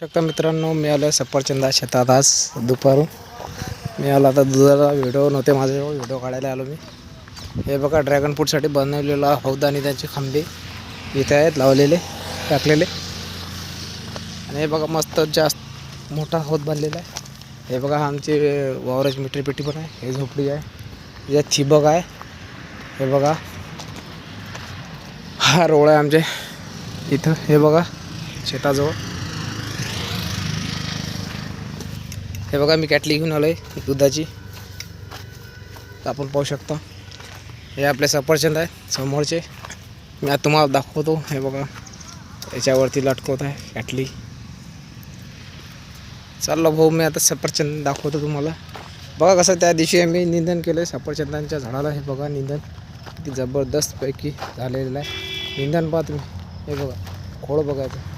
शकता मित्रांनो मी आलो सफरचंदा शेतात आज दुपारून. मी आलो आता दुधाला व्हिडिओ नव्हते माझ्याजवळ व्हिडिओ काढायला आलो मी. हे बघा ड्रॅगन फ्रूटसाठी बनवलेला हौद आणि त्यांचे खांबे इथे आहेत लावलेले टाकलेले. आणि हे बघा मस्त जास्त मोठा हौद बनलेला आहे. हे बघा आमची वावराची मिठी पेटी पण आहे हे झोपडी आहे यात थिबक आहे. हे बघा हा रोळ आहे आमचे इथं हे बघा शेताजवळ. हे बघा मी कॅटली घेऊन आलो आहे दुधाची आपण पाहू शकता. हे आपले सफरचंद आहे समोरचे. मी आता तुम्हाला दाखवतो. हे बघा याच्यावरती लटकवत आहे कॅटली चाललो भाऊ मी आता सफरचंद दाखवतो तुम्हाला. बघा कसं त्या दिवशी आम्ही निंदन केलं आहे सफरचंदांच्या झाडाला. हे बघा निंदन किती जबरदस्तपैकी झालेलं आहे. निंदन पहा तुम्ही. हे बघा खोड बघायचं